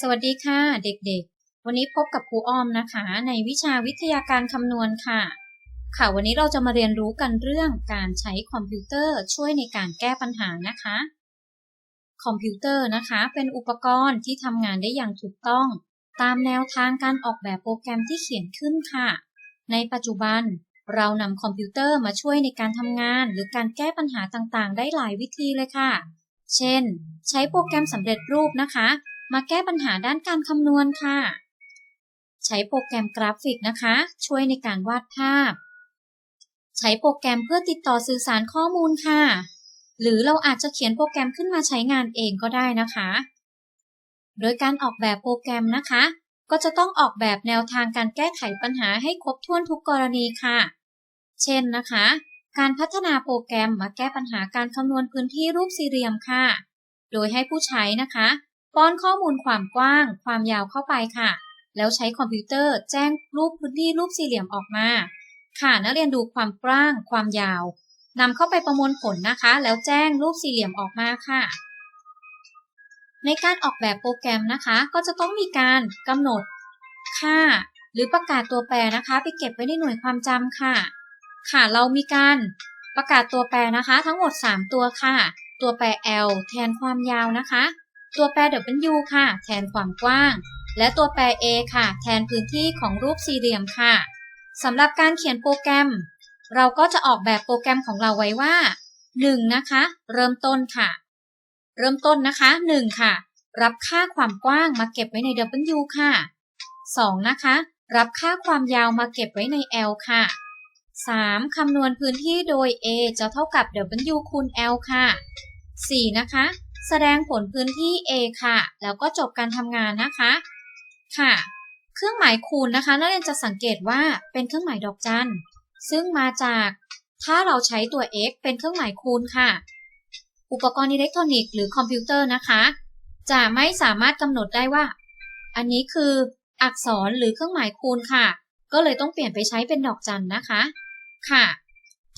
สวัสดีค่ะ เด็กๆ วันนี้พบกับครูอ้อมนะคะ ในวิชาวิทยาการคำนวณค่ะ ค่ะวันนี้เราจะมาเรียนรู้กันเรื่องการใช้คอมพิวเตอร์ช่วยในการแก้ปัญหานะคะ คอมพิวเตอร์นะคะ เป็นอุปกรณ์ที่ทำงานได้อย่างถูกต้อง ตามแนวทางการออกแบบโปรแกรมที่เขียนขึ้นค่ะ ในปัจจุบัน เรานำคอมพิวเตอร์มาช่วยในการทำงาน หรือการแก้ปัญหาต่างๆ ได้หลายวิธีเลยค่ะ เช่น ใช้โปรแกรมสำเร็จรูปนะคะ มาแก้ปัญหาด้านการคำนวณค่ะ ใช้โปรแกรมกราฟิกนะคะ ช่วยในการวาดภาพ ใช้โปรแกรมเพื่อติดต่อสื่อสารข้อมูลค่ะ หรือเราอาจจะเขียนโปรแกรมขึ้นมาใช้งานเองก็ได้นะคะ โดยการออกแบบโปรแกรมนะคะ ก็จะต้องออกแบบแนวทางการแก้ไขปัญหาให้ครบถ้วนทุกกรณีค่ะ เช่นนะคะ การพัฒนาโปรแกรมมาแก้ปัญหาการคำนวณพื้นที่รูปสี่เหลี่ยมค่ะ โดยให้ผู้ใช้นะคะ ป้อนข้อมูลความกว้าง ความยาวเข้าไปค่ะ แล้วใช้คอมพิวเตอร์แจ้งรูปพื้นที่รูปสี่เหลี่ยมออกมา ค่ะนักเรียนดูความกว้าง ความยาวนำเข้าไปประมวลผลนะคะ แล้วแจ้งรูปสี่เหลี่ยมออกมาค่ะ ในการออกแบบโปรแกรมนะคะ ก็จะต้องมีการกำหนดค่า หรือประกาศตัวแปรนะคะ ไปเก็บไว้ในหน่วยความจำค่ะ ค่ะเรามีการประกาศตัวแปรนะคะ ทั้งหมด 3 ตัวค่ะ ตัวแปร L แทนความยาวนะคะ ตัวแปร W ค่ะ แทนความกว้าง และตัวแปร A ค่ะ แทนพื้นที่ของรูปสี่เหลี่ยมค่ะสำหรับการเขียนโปรแกรม เราก็จะออกแบบโปรแกรมของเราไว้ว่า 1. นะคะ เริ่มต้นค่ะ เริ่มต้นนะคะ 1. ค่ะ รับค่าความกว้างมาเก็บไว้ใน W ค่ะ 2. นะคะ รับค่าความยาวมาเก็บไว้ใน L ค่ะ 3. คำนวณพื้นที่โดย A จะเท่ากับ W คูณ L ค่ะ 4. นะคะ แสดงผลพื้นที่ A ค่ะ แล้วก็จบการทำงานนะคะ ค่ะ เครื่องหมายคูณนะคะนักเรียนจะสังเกตว่าเป็นเครื่องหมายดอกจัน ซึ่งมาจากถ้าเราใช้ตัว x เป็นเครื่องหมายคูณค่ะ อุปกรณ์อิเล็กทรอนิกส์หรือคอมพิวเตอร์นะคะ จะไม่สามารถกำหนดได้ว่า อันนี้คืออักษรหรือเครื่องหมายคูณค่ะ ก็เลยต้องเปลี่ยนไปใช้เป็นดอกจันนะคะ ค่ะ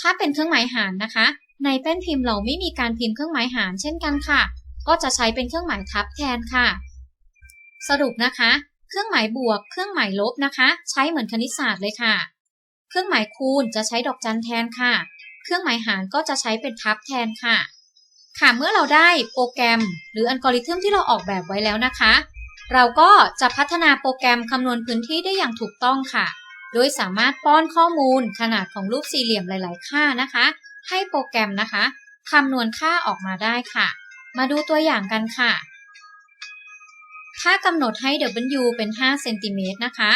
ถ้าเป็นเครื่องหมายหารนะคะ ในแป้นพิมพ์เราไม่มีการพิมพ์เครื่องหมายหารเช่นกันค่ะ ก็จะใช้เป็นเครื่องหมายทับแทนค่ะ สรุปนะคะ เครื่องหมายบวก เครื่องหมายลบนะคะ ใช้เหมือนคณิตศาสตร์เลยค่ะ เครื่องหมายคูณจะใช้ดอกจันแทนค่ะ เครื่องหมายหารก็จะใช้เป็นทับแทนค่ะ ค่ะเมื่อเราได้โปรแกรม หรืออัลกอริทึมที่เราออกแบบไว้แล้วนะคะ เราก็จะพัฒนาโปรแกรมคำนวณพื้นที่ได้อย่างถูกต้องค่ะ โดยสามารถป้อนข้อมูลขนาดของรูปสี่เหลี่ยมหลาย ๆ ค่านะคะ ให้โปรแกรมนะคะคำนวณค่าออกมาได้ค่ะ มาดูตัวอย่างกันค่ะถ้ากำหนดให้ W เป็น5เซนติเมตรนะคะ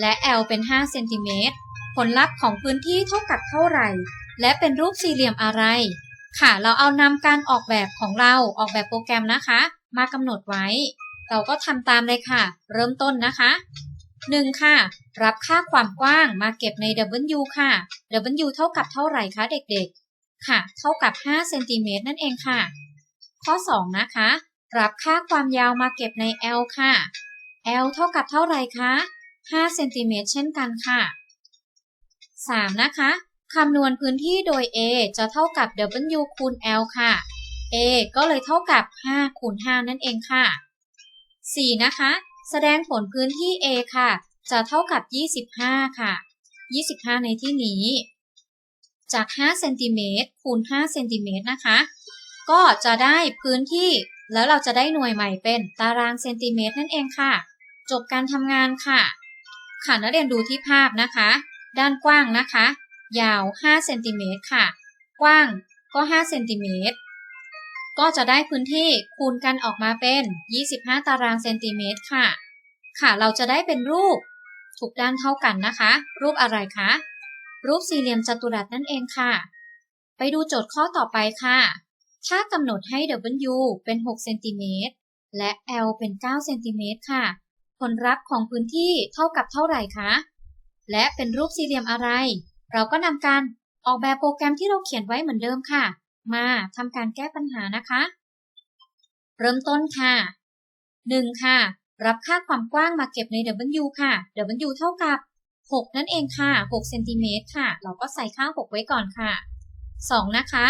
และ L เป็น5เซนติเมตรผลลัพธ์ของพื้นที่เท่ากับเท่าไหร่ และเป็นรูปสี่เหลี่ยมอะไร ค่ะ เราเอานำการออกแบบของเราออกแบบโปรแกรมนะคะ มากำหนดไว้ เราก็ทำตามเลยค่ะ เริ่มต้นนะคะ 1. ค่ะ รับค่าความกว้างมาเก็บใน W ค่ะ W เท่ากับเท่าไหร่คะเด็กๆ ค่ะ เท่ากับ5เซนติเมตรนั่นเองค่ะ ข้อ 2 นะคะ รับค่าความยาวมาเก็บใน L ค่ะ L เท่ากับเท่าไรคะ5เซนติเมตรเช่นกันค่ะ 3. นะคะคำนวณพื้นที่โดย A จะเท่ากับ W คูณ L ค่ะ A ก็เลยเท่ากับ 5 คูณ 5 นั่นเองค่ะ 4. นะคะ แสดงผลพื้นที่ A ค่ะ จะเท่ากับ 25 ค่ะ 25 ในที่นี้ จาก5เซนติเมตรคูณ5เซนติเมตรนะคะ ก็จะได้พื้นที่แล้วเราจะได้หน่วยใหม่เป็นตารางเซนติเมตรนั่นเองค่ะ จบการทำงานค่ะ ค่ะนักเรียนดูที่ภาพนะคะ ด้านกว้างนะคะ ยาว5เซนติเมตรค่ะ กว้างก็5เซนติเมตรก็จะได้พื้นที่คูณกันออกมาเป็น 25 ตารางเซนติเมตรค่ะ ค่ะ เราจะได้เป็นรูปทุกด้านเท่ากันนะคะ รูปอะไรคะ รูปสี่เหลี่ยมจัตุรัสนั่นเองค่ะ ไปดูโจทย์ข้อต่อไปค่ะ ถ้ากำหนดให้ W เป็น 6 เซนติเมตร และ L เป็น 9 เซนติเมตรค่ะ ผลลัพธ์ของพื้นที่เท่ากับเท่าไหร่คะ และเป็นรูปสี่เหลี่ยมอะไร เราก็นำการออกแบบโปรแกรมที่เราเขียนไว้เหมือนเดิมค่ะ มาทำการแก้ปัญหานะคะ เริ่มต้นค่ะ 1. ค่ะ รับค่าความกว้างมาเก็บใน W ค่ะ W เท่ากับ 6 นั่นเองค่ะ6เซนติเมตรค่ะ เราก็ใส่ค่า 6 ไว้ก่อนค่ะ 2. นะคะ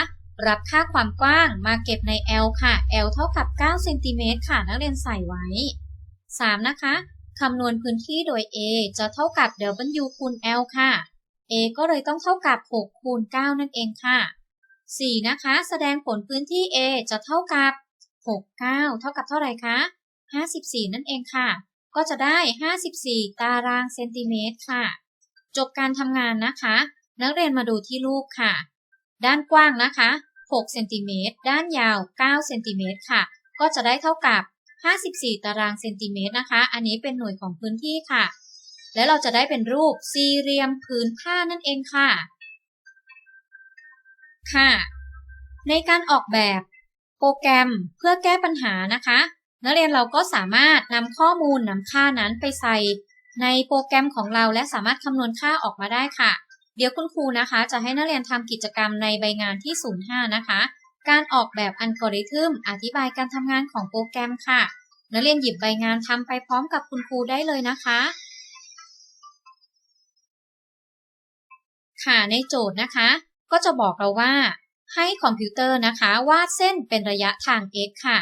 รับค่าความกว้างมาเก็บใน L ค่ะ L เท่ากับ9เซนติเมตรค่ะ นักเรียนใส่ไว้ 3 นะคะคำนวณพื้นที่โดย A จะเท่ากับ W คูณ L ค่ะ A ก็เลยต้องเท่ากับ 6 คูณ 9 นั่นเองค่ะ 4 นะคะ แสดงผลพื้นที่ A จะเท่ากับ 6 9 เท่ากับเท่าไหร่คะ54 นั่นเองค่ะ ก็จะได้ 54 ตารางเซนติเมตรค่ะ จบการทำงานนะคะ นักเรียนมาดูที่รูปค่ะ ด้านกว้างนะคะ 6 เซนติเมตร ด้านยาว 9 เซนติเมตรค่ะ ก็จะได้เท่ากับ 54 ตารางเซนติเมตรนะคะ อันนี้เป็นหน่วยของพื้นที่ค่ะ และเราจะได้เป็นรูปสี่เหลี่ยมผืนผ้านั่นเองค่ะ ค่ะ ในการออกแบบโปรแกรมเพื่อแก้ปัญหานะคะ นักเรียนเราก็สามารถนำข้อมูลนำค่านั้นไปใส่ในโปรแกรมของเราและสามารถคำนวณค่าออกมาได้ค่ะ เดี๋ยวคุณครูนะคะ จะให้นักเรียนทำกิจกรรมในใบงานที่ 05 นะคะ การออกแบบอัลกอริทึมอธิบายการทำงานของโปรแกรมค่ะ นักเรียนหยิบใบงานทำไปพร้อมกับคุณครูได้เลยนะคะ ค่ะในโจทย์นะคะ ก็จะบอกเราว่าให้คอมพิวเตอร์นะคะ วาดเส้นเป็นระยะทาง x ค่ะ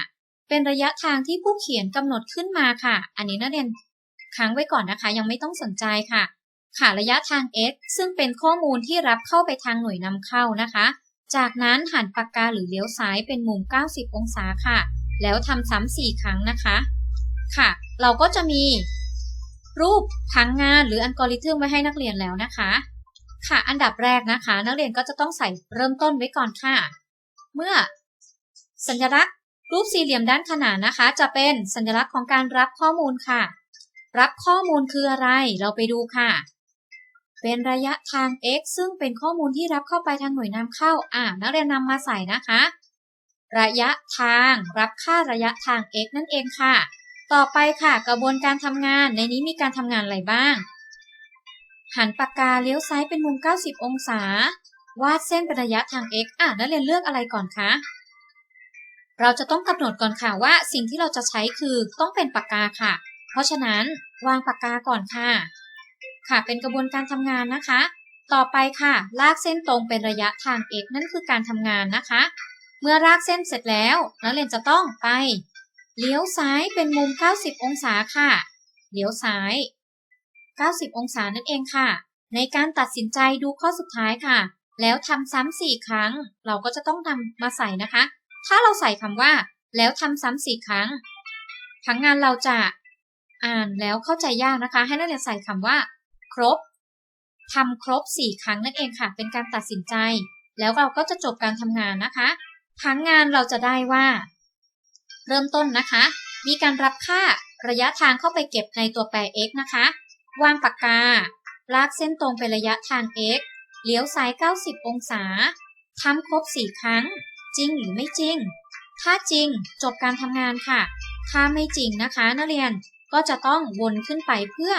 เป็นระยะทางที่ผู้เขียนกำหนดขึ้นมาค่ะ อันนี้นักเรียนค้างไว้ก่อนนะคะ ยังไม่ต้องสนใจค่ะ ค่ะระยะทาง x ซึ่งเป็นข้อมูลที่รับเข้าไปทางหน่วยนำเข้านะคะ จากนั้นหันปากกาหรือเลี้ยวซ้ายเป็นมุม 90 องศาค่ะ แล้วทำซ้ำ4ครั้งนะคะ ค่ะ เราก็จะมีรูปพังงานหรืออัลกอริทึมไว้ให้นักเรียนแล้วนะคะ ค่ะ อันดับแรกนะคะ นักเรียนก็จะต้องใส่เริ่มต้นไว้ก่อนค่ะ เมื่อสัญลักษณ์ รูปสี่เหลี่ยมด้านขนานนะคะ จะเป็นสัญลักษณ์ของการรับข้อมูลค่ะ รับข้อมูลคืออะไร เราไปดูค่ะ เป็นระยะทาง x ซึ่งเป็นข้อมูลที่รับเข้าไปทางหน่วยนำเข้า อ่า นักเรียนนำมาใส่นะคะ ระยะทาง รับค่าระยะทาง x นั่นเองค่ะ ต่อไปค่ะ กระบวนการทำงาน ในนี้มีการทำงานอะไรบ้าง หันปากกาเลี้ยวซ้ายเป็นมุม 90 องศา วาดเส้นเป็นระยะทาง x อะนักเรียนเลือกอะไรก่อนคะ เราจะต้องกำหนดก่อนค่ะว่าสิ่งที่เราจะใช้คือต้องเป็นปากกาค่ะ เพราะฉะนั้นวางปากกาก่อนค่ะ ค่ะเป็นกระบวนการทำงานนะคะ ต่อไปค่ะ ลากเส้นตรงเป็นระยะทาง x นั่นคือการทำงานนะคะ เมื่อลากเส้นเสร็จแล้วนักเรียนจะต้องไป เลี้ยวซ้ายเป็นมุม 90 องศาค่ะ เลี้ยวซ้าย 90 องศานั่นเองค่ะ ในการตัดสินใจดูข้อสุดท้ายค่ะ แล้วทำซ้ำสี่ครั้ง เราก็จะต้องนำมาใส่นะคะ ถ้าเราใส่คำว่า แล้วทำซ้ำสี่ครั้งทั้งงานเราจะอ่านแล้วเข้าใจยากนะคะ ให้นักเรียนใส่คำว่า ครบทำครบสี่ครั้งนั่นเองค่ะ เป็นการตัดสินใจ แล้วเราก็จะจบการทำงานนะคะทั้งงานเราจะได้ว่า เริ่มต้นนะคะ มีการรับค่าระยะทางเข้าไปเก็บในตัวแปร x นะคะวางปากกา ลากเส้นตรงเป็นระยะทาง x เลี้ยวซ้าย 90 องศาทำครบ 4 ครั้ง จริงหรือไม่จริง ถ้าจริงจบการทำงานค่ะ ถ้าไม่จริงนะคะนักเรียนก็จะต้องวนขึ้นไปเพื่อ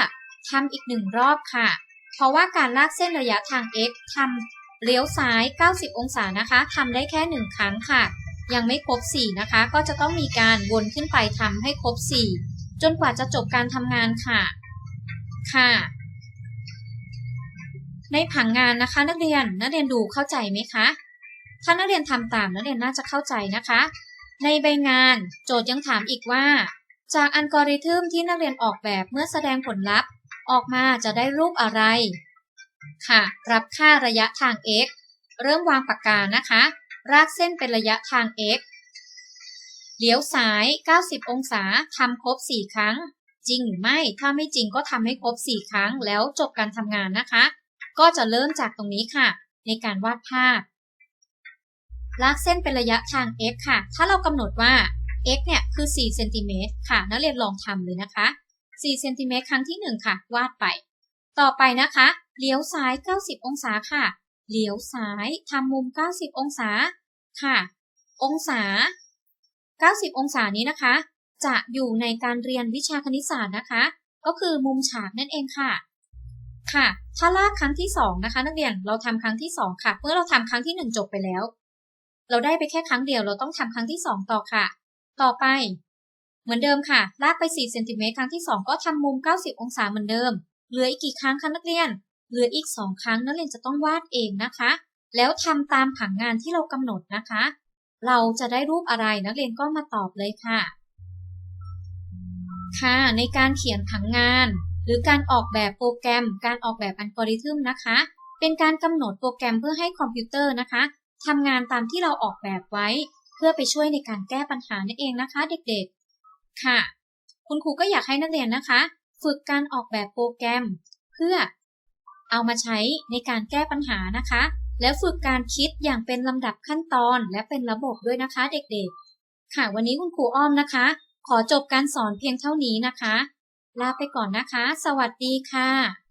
ทำอีกหนึ่งรอบค่ะ เพราะว่าการลากเส้นระยะทาง x ทำเลี้ยวซ้าย 90 องศานะคะทำได้แค่ 1 ครั้งค่ะ ยังไม่ครบ 4 นะคะ ก็จะต้องมีการวนขึ้นไปทำให้ครบ 4 จนกว่าจะจบการทำงานค่ะ ค่ะ ในผังงานนะคะ นักเรียนนักเรียนดูเข้าใจไหมคะ ถ้านักเรียนทำตามนักเรียนน่าจะเข้าใจนะคะ ในใบงานโจทย์ยังถามอีกว่า จากอัลกอริทึมที่นักเรียนออกแบบเมื่อแสดงผลลัพธ์ ออกมาจะได้รูปอะไร ค่ะ รับค่าระยะทาง x เริ่มวางปากกานะคะ รากเส้นเป็นระยะทาง x เลี้ยวซ้าย 90 องศาทำครบ 4 ครั้ง จริงหรือไม่ ถ้าไม่จริงก็ทำให้ครบ 4 ครั้งแล้วจบการทำงานนะคะ ก็จะเริ่มจากตรงนี้ค่ะ ในการวาดภาพ ลากเส้นเป็นระยะทาง x ค่ะ ถ้าเรากำหนดว่า x เนี่ยคือ4เซนติเมตรค่ะ นักเรียนลองทำเลยนะคะ4เซนติเมตรครั้งที่ 1 ค่ะ วาดไป ต่อไปนะคะ เลี้ยวซ้าย 90 องศาค่ะ เลี้ยวซ้ายทำมุม 90 องศาค่ะ องศา 90 องศานี้นะคะ จะอยู่ในการเรียนวิชาคณิตศาสตร์นะคะ ก็คือมุมฉากนั่นเองค่ะ ค่ะ ถ้าลากครั้งที่2นะคะ นักเรียนเราทำครั้งที่ 2 ค่ะ เมื่อเราทำครั้งที่ 1 จบไปแล้ว เราได้ไปแค่ครั้งเดียวเราต้องทำครั้งที่ 2 ต่อค่ะ ต่อไป เหมือนเดิมค่ะ ลากไป4เซนติเมตรครั้งที่ 2 ก็ทำมุม 90 องศาเหมือนเดิม เหลืออีกกี่ครั้งคะนักเรียน เหลืออีก 2 ครั้งนักเรียนจะต้องวาดเองนะคะ แล้วทำตามผังงานที่เรากำหนดนะคะ เราจะได้รูปอะไรนักเรียนก็มาตอบเลยค่ะ ค่ะ ในการเขียนผังงาน หรือการออกแบบโปรแกรม การออกแบบอัลกอริทึมนะคะเป็นการกำหนดโปรแกรมเพื่อให้คอมพิวเตอร์นะคะ ทำงานตามที่เราออกแบบไว้ เพื่อไปช่วยในการแก้ปัญหานั่นเองนะคะ เด็กๆ ค่ะ คุณครูก็อยากให้นักเรียนนะคะ ฝึกการออกแบบโปรแกรม เพื่อเอามาใช้ในการแก้ปัญหานะคะ และฝึกการคิดอย่างเป็นลำดับขั้นตอนและเป็นระบบด้วยนะคะ เด็กๆ ค่ะ วันนี้คุณครูอ้อมนะคะ ขอจบการสอนเพียงเท่านี้นะคะ ลาไปก่อนนะคะ สวัสดีค่ะ